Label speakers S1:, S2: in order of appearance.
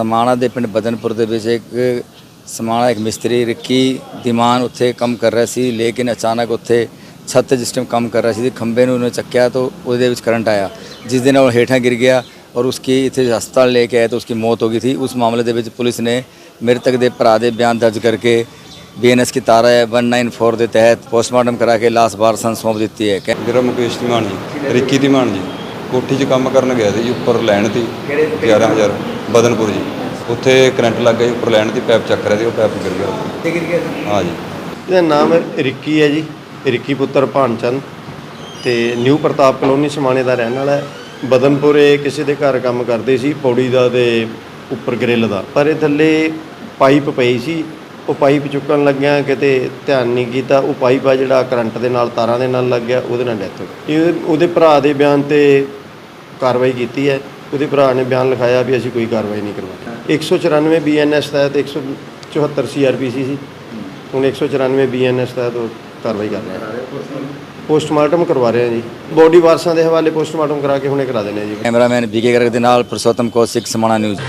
S1: ਸਮਾਣਾ ਦੇ ਪਿੰਡ ਬਦਨਪੁਰ ਦੇ ਵਿੱਚ ਇੱਕ ਸਮਾਣਾ ਇੱਕ ਮਿਸਤਰੀ ਰਿੱਕੀ ਦੀਮਾਨ ਉੱਥੇ ਕੰਮ ਕਰ ਰਿਹਾ ਸੀ, ਲੇਕਿਨ ਅਚਾਨਕ ਉੱਥੇ ਛੱਤ ਤੇ ਜਿਸ ਟਾਈਮ ਕੰਮ ਕਰ ਰਿਹਾ ਸੀ ਤੇ ਖੰਭੇ ਨੂੰ ਉਹਨੇ ਚੱਕਿਆ ਤਾਂ ਉਹਦੇ ਵਿੱਚ ਕਰੰਟ ਆਇਆ, ਜਿਸ ਦੇ ਨਾਲ ਉਹ ਹੇਠਾਂ ਗਿਰ ਗਿਆ ਔਰ ਉਸकी ਇੱਥੇ ਹਸਪਤਾਲ ਲੈ ਕੇ ਆਏ ਤਾਂ ਉਸकी ਮੌਤ ਹੋ ਗਈ ਸੀ। ਉਸ ਮਾਮਲੇ ਦੇ ਵਿੱਚ ਪੁਲਿਸ ਨੇ ਮ੍ਰਿਤਕ ਦੇ ਭਰਾ ਦੇ ਬਿਆਨ ਦਰਜ ਕਰਕੇ ਬੀਐਨਐਸ ਕੀ ਤਾਰਾ ਹੈ 194 ਦੇ ਤਹਿਤ ਪੋਸਟਮਾਰਟਮ ਕਰਾ ਕੇ ਲਾਸ਼ ਵਾਰਸਾਂ ਨੂੰ ਸੌਂਪ ਦਿੱਤੀ ਹੈ। ਕਿ-
S2: ਮੇਰਾ ਮੁਕੇਸ਼ ਧੀਮਾਨ ਜੀ, ਰਿੱਕੀ ਧੀਮਾਨ ਜੀ, ਕੋਠੀ 'ਚ ਕੰਮ ਕਰਨ ਗਿਆ ਸੀ, ਜੀ, ਉੱਪਰ ਲੈਣ ਤੀ 11000 ਬਦਨਪੁਰ ਜੀ। ਉੱਥੇ ਕਰੰਟ ਲੱਗ ਗਿਆ ਜੀ ਉੱਪਰ ਲੈਣ ਦੀ ਪੈਪ ਚੱਕ ਰਿਹਾ ਸੀ ਉਹ ਪੈਪ ਗਿਰ ਗਿਆ। ਹਾਂ ਜੀ।
S3: ਇਹਦਾ ਨਾਮ ਰਿੱਕੀ ਹੈ ਜੀ ਰਿੱਕੀ ਪੁੱਤਰ ਭਾਨਚੰਦ। ਤੇ ਨਿਊ ਪ੍ਰਤਾਪ ਕਲੋਨੀ ਸਮਾਣੇ ਦਾ ਰਹਿਣ ਵਾਲਾ ਹੈ। ਬਦਨਪੁਰੇ ਕਿਸੇ ਦੇ ਘਰ ਕੰਮ ਕਰਦੇ ਸੀ ਪੌੜੀ ਦਾ ਤੇ ਉੱਪਰ ਗ੍ਰਿਲ ਦਾ। ਪਰ ਇਹ ਥੱਲੇ ਪਾਈਪ ਪਈ ਸੀ ਉਹ ਪਾਈਪ ਚੁੱਕਣ ਲੱਗਿਆ ਕਿਤੇ ਧਿਆਨ ਨਹੀਂ ਕੀਤਾ। ਉਹ ਪਾਈਪ ਆ ਜਿਹੜਾ ਕਰੰਟ ਦੇ ਨਾਲ ਤਾਰਾਂ ਦੇ ਨਾਲ ਲੱਗ ਗਿਆ ਉਹਦੇ ਨਾਲ ਡੈਥ ਹੋ ਗਈ। ਇਹ ਉਹਦੇ ਭਰਾ ਦੇ ਬਿਆਨ ਤੇ ਕਾਰਵਾਈ ਕੀਤੀ ਹੈ। ਉਹਦੇ ਭਰਾ ਨੇ ਬਿਆਨ ਲਿਖਾਇਆ ਵੀ ਅਸੀਂ ਕੋਈ ਕਾਰਵਾਈ ਨਹੀਂ ਕਰਵਾਈ। 194 ਬੀਐਨਐਸ ਤਹਿਤ 174 ਸੀਆਰਪੀਸੀ ਸੀ ਹੁਣ 194 ਬੀਐਨਐਸ ਤਹਿਤ ਉਹ ਕਾਰਵਾਈ ਕਰ ਰਹੇ ਹਾਂ ਪੋਸਟਮਾਰਟਮ ਕਰਵਾ ਰਹੇ ਹਾਂ ਜੀ। ਬੋਡੀ ਵਾਰਸਾਂ ਦੇ ਹਵਾਲੇ ਪੋਸਟਮਾਰਟਮ ਕਰਾ ਕੇ ਹੁਣੇ ਕਰਾ ਦਿੰਦੇ ਹਾਂ ਜੀ।
S1: ਕੈਮਰਾਮੈਨ ਬੀਕੇ ਗਰਗ ਦੇ ਨਾਲ ਪੁਰਸ਼ੋਤਮ ਕੌਸ਼ਿਕ ਸਮਾਣਾ ਨਿਊਜ਼।